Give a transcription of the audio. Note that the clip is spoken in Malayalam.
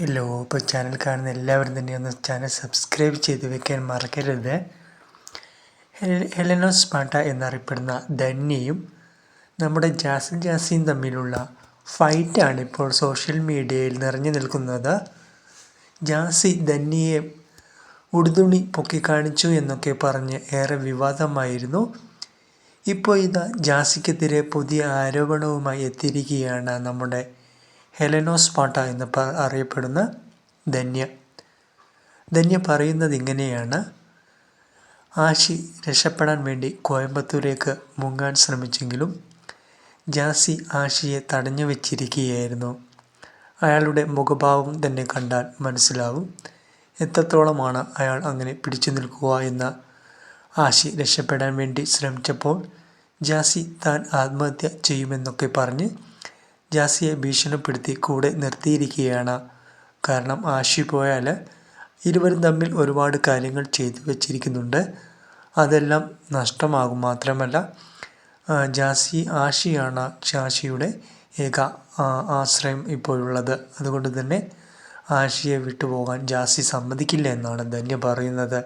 ഹലോ ഇപ്പോൾ ചാനൽ കാണുന്ന എല്ലാവരും തന്നെ ഒന്ന് ചാനൽ സബ്സ്ക്രൈബ് ചെയ്ത് വെക്കാൻ മറക്കരുത്. ഹെലനോ ഹെലനോസ് പാട്ട എന്നറിയപ്പെടുന്ന ധന്യയും നമ്മുടെ ജാസിൻ ജാസിയും തമ്മിലുള്ള ഫൈറ്റാണ് ഇപ്പോൾ സോഷ്യൽ മീഡിയയിൽ നിറഞ്ഞു നിൽക്കുന്നത്. ജാസി ധന്യയെ ഉടുതുണി പൊക്കി പൊക്കിക്കാണിച്ചു എന്നൊക്കെ പറഞ്ഞ് ഏറെ വിവാദമായിരുന്നു. ഇപ്പോൾ ഇതാ ജാസിക്കെതിരെ പുതിയ ആരോപണവുമായി എത്തിയിരിക്കുകയാണ് നമ്മുടെ ഹെലനോസ് എന്ന് പ- അറിയപ്പെടുന്ന ധന്യ. ധന്യ പറയുന്നത് ഇങ്ങനെയാണ്. ആശി രക്ഷപ്പെടാൻ വേണ്ടി കോയമ്പത്തൂരേക്ക് മുങ്ങാൻ ശ്രമിച്ചെങ്കിലും ജാസി ആശിയെ തടഞ്ഞു വച്ചിരിക്കുകയായിരുന്നു. അയാളുടെ മുഖഭാവം തന്നെ കണ്ടാൽ മനസ്സിലാവും. എത്രത്തോളമാണ് അയാൾ അങ്ങനെ പിടിച്ചു നിൽക്കുക എന്ന ആശി രക്ഷപ്പെടാൻ വേണ്ടി ശ്രമിച്ചപ്പോൾ ജാസി താൻ ആത്മഹത്യ ചെയ്യുമെന്നൊക്കെ പറഞ്ഞ് ജാസിയെ ഭീഷണിപ്പെടുത്തി കൂടെ നിർത്തിയിരിക്കുകയാണ്. കാരണം ആഷി പോയാൽ ഇരുവരും തമ്മിൽ ഒരുപാട് കാര്യങ്ങൾ ചെയ്തു വച്ചിരിക്കുന്നുണ്ട്. അതെല്ലാം നഷ്ടമാകും മാത്രമല്ല ജാസി ആഷിയാണ് ജാഷിയുടെ ഏക ആശ്രയം ഇപ്പോഴുള്ളത്. അതുകൊണ്ട് തന്നെ ആഷിയെ വിട്ടുപോകാൻ ജാസി സമ്മതിക്കില്ല എന്നാണ് ധന്യ പറയുന്നത്.